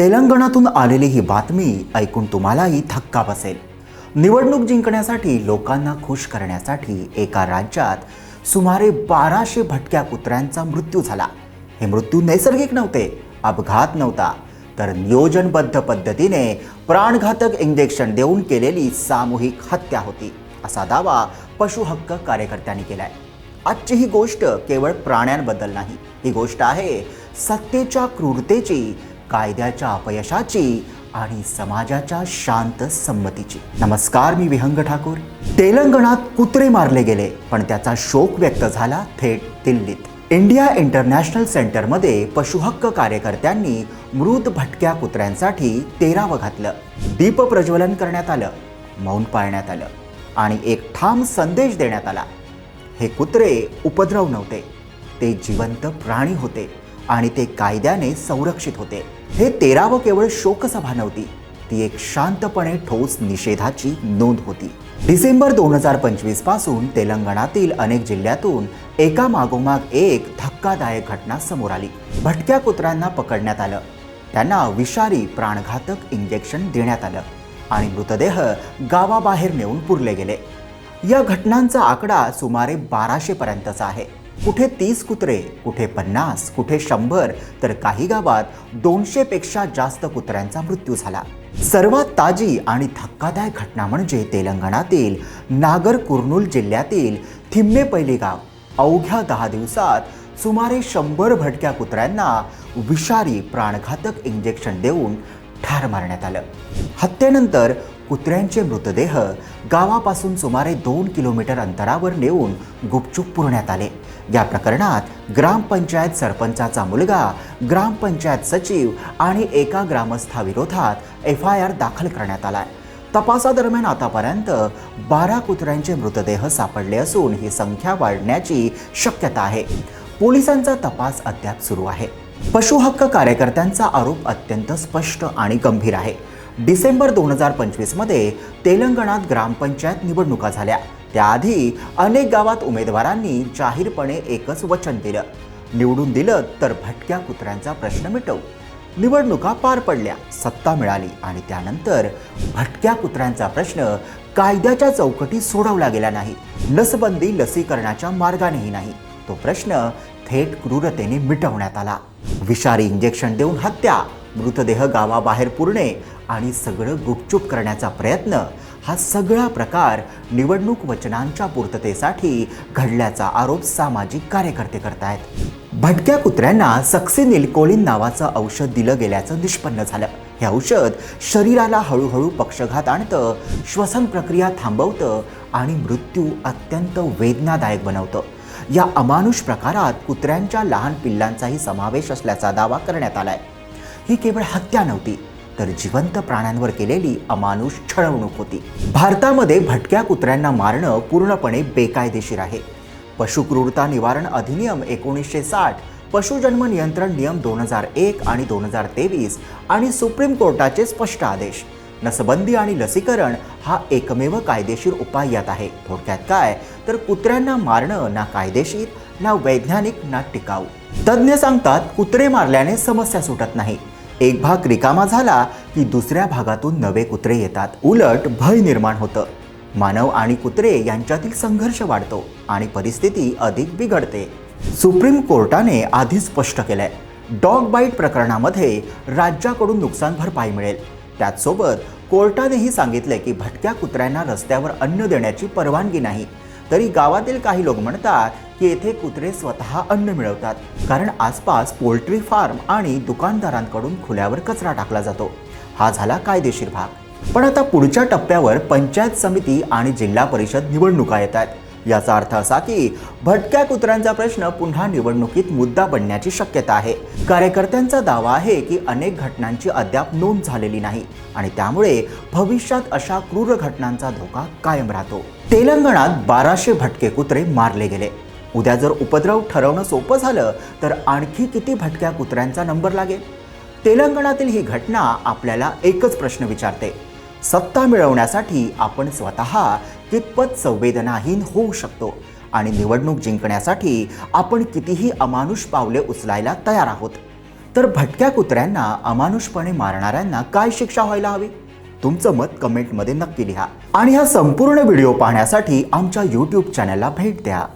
तेलंगणातून आलेली ही बातमी ऐकून तुम्हालाही धक्का बसेल. निवडणूक जिंकण्यासाठी लोकांना खुश करण्यासाठी एका राज्यात सुमारे बाराशे भटक्या कुत्र्यांचा मृत्यू झाला. हे मृत्यू नैसर्गिक नव्हते अपघात नव्हता. तर नियोजनबद्ध पद्धतीने प्राणघातक इंजेक्शन देऊन केलेली सामूहिक हत्या होती असा दावा पशुहक्क कार्यकर्त्यांनी केलाय. आजची ही गोष्ट केवळ प्राण्यांबद्दल नाही ही गोष्ट आहे सत्तेच्या क्रूरतेची कायद्याच्या अपयशाची आणि समाजाच्या शांत संमतीची. नमस्कार मी विहंग ठाकूर. तेलंगणात कुत्रे मारले गेले पण त्याचा शोक व्यक्त झाला थेट दिल्लीत. इंडिया इंटरनॅशनल सेंटरमध्ये पशुहक्क कार्यकर्त्यांनी मृत भटक्या कुत्र्यांसाठी तेरावं घातलं. दीप प्रज्वलन करण्यात आलं मौन पाळण्यात आलं आणि एक ठाम संदेश देण्यात आला. हे कुत्रे उपद्रव नव्हते ते जिवंत प्राणी होते. आणि ते कायद्याने संरक्षित होते. हे तेरावं केवळ शोकसभा नव्हती ती एक शांतपणे ठोस निषेधाची नोंद होती. डिसेंबर दोन हजार पंचवीसपासून तेलंगणातील अनेक जिल्ह्यातून एका मागोमाग एक धक्कादायक घटना समोर आली. भटक्या कुत्र्यांना पकडण्यात आलं. त्यांना विषारी प्राणघातक इंजेक्शन देण्यात आलं आणि मृतदेह गावाबाहेर नेऊन पुरले गेले. या घटनांचा आकडा सुमारे बाराशे पर्यंतचा आहे. कुठे तीस कुत्रे कुठे पन्नास कुठे शंभर तर काही गावात दोनशे पेक्षा जास्त कुत्र्यांचा मृत्यू झाला. सर्वात ताजी आणि धक्कादायक घटना म्हणजे तेलंगणातील नागर कुर्नूल जिल्ह्यातील थिम्मेपैली गाव. अवघ्या दहा दिवसात सुमारे शंभर भटक्या कुत्र्यांना विषारी प्राणघातक इंजेक्शन देऊन ठार मारण्यात आलं. हत्येनंतर कुत्र्यांचे मृतदेह गावापासून सुमारे दोन किलोमीटर अंतरावर नेऊन गुपचूप पुरण्यात आले. या प्रकरणात ग्रामपंचायत सरपंचाचा मुलगा ग्रामपंचायत सचिव आणि एका ग्रामस्थाविरोधात एफ आय आर दाखल करण्यात आलाय. तपासादरम्यान आतापर्यंत बारा कुत्र्यांचे मृतदेह सापडले असून ही संख्या वाढण्याची शक्यता आहे. पोलिसांचा तपास अद्याप सुरू आहे. पशुहक्क कार्यकर्त्यांचा आरोप अत्यंत स्पष्ट आणि गंभीर आहे. डिसेंबर दोन हजार पंचवीसमध्ये तेलंगणात ग्रामपंचायत निवडणुका झाल्या. त्याआधी अनेक गावात उमेदवारांनी जाहीरपणे एकच वचन दिलं. निवडून दिलं तर भटक्या कुत्र्यांचा प्रश्न मिटवू. निवडणुका पार पडल्या सत्ता मिळाली आणि त्यानंतर भटक्या कुत्र्यांचा प्रश्न कायद्याच्या चौकटीत सोडवला गेला नाही. लसबंदी लसीकरणाच्या मार्गानेही नाही. तो प्रश्न थेट क्रूरतेने मिटवण्यात आला. विषारी इंजेक्शन देऊन हत्या मृतदेह गावाबाहेर पुरणे आणि सगळं गुपचूप करण्याचा प्रयत्न हा सगळा प्रकार निवडणूक वचनांच्या पूर्ततेसाठी घडल्याचा आरोप सामाजिक कार्यकर्ते करतायत. भटक्या कुत्र्यांना सक्सिनिलकोलिन नावाचं औषध दिलं गेल्याचं निष्पन्न झालं. हे औषध शरीराला हळूहळू पक्षघात आणतं श्वसन प्रक्रिया थांबवतं आणि मृत्यू अत्यंत वेदनादायक बनवतं. या अमानुष प्रकारात कुत्र्यांच्या लहान पिल्लांचाही समावेश असल्याचा दावा करण्यात आलाय. ही केवळ हत्या नव्हती तर जिवंत प्राण्यांवर केलेली अमानुष छळवणूक होती. भारतामध्ये भटक्या कुत्र्यांना मारणं पूर्णपणे बेकायदेशीर आहे. पशुक्रूरता निवारण अधिनियम एकोणीसशे साठ पशुजन्म नियंत्रण नियम दोन हजार एक आणि दोन हजार तेवीस आणि सुप्रीम कोर्टाचे स्पष्ट आदेश. नसबंदी आणि लसीकरण हा एकमेव कायदेशीर उपाय यात आहे. थोडक्यात काय? तर कुत्र्यांना मारणं ना कायदेशीर ना वैज्ञानिक ना टिकाऊ. तज्ज्ञ सांगतात कुत्रे मारल्याने समस्या सुटत नाही. एक भाग रिकामा झाला की दुसऱ्या भागातून नवे कुत्रे येतात. उलट भय निर्माण होतं. मानव आणि कुत्रे यांच्यातील संघर्ष वाढतो आणि परिस्थिती अधिक बिघडते. सुप्रीम कोर्टाने आधीच स्पष्ट केलंय डॉग बाईट प्रकरणामध्ये राज्याकडून नुकसान भरपाई मिळेल. त्याचसोबत कोर्टानेही सांगितले की भटक्या कुत्र्यांना रस्त्यावर अन्न देण्याची परवानगी नाही. तरी गावातील काही लोक म्हणतात की येथे कुत्रे स्वतः अन्न मिळवतात. कारण आसपास पोल्ट्री फार्म आणि दुकानदारांकडून खुल्यावर कचरा टाकला जातो. हा झाला कायदेशीर भाग. पण आता पुढच्या टप्प्यावर पंचायत समिती आणि जिल्हा परिषद निवडणुका येत आहेत. याचा अर्थ असा की भटक्या कुत्र्यांचा प्रश्न पुन्हा निवडणुकीत मुद्दा बनण्याची शक्यता आहे. कार्यकर्त्यांचा दावा आहे की अनेक घटनांची अद्याप नोंद झालेली नाही आणि त्यामुळे भविष्यात अशा क्रूर घटनांचा धोका कायम राहतो. तेलंगणात बाराशे भटके कुत्रे मारले गेले. उद्या जर उपद्रव ठरवणं सोपं झालं तर आणखी किती भटक्या कुत्र्यांचा नंबर लागेल? तेलंगणातील ही घटना आपल्याला एकच प्रश्न विचारते. सत्ता मिळवण्यासाठी आपण स्वतः कितपत संवेदनाहीन होऊ शकतो आणि निवडणूक जिंकण्यासाठी आपण कितीही अमानुष पावले उचलायला तयार आहोत. तर भटक्या कुत्र्यांना अमानुषपणे मारणाऱ्यांना काय शिक्षा व्हायला हवी? तुमचं मत कमेंटमध्ये नक्की लिहा. आणि हा संपूर्ण व्हिडिओ पाहण्यासाठी आमच्या यूट्यूब चॅनलला भेट द्या.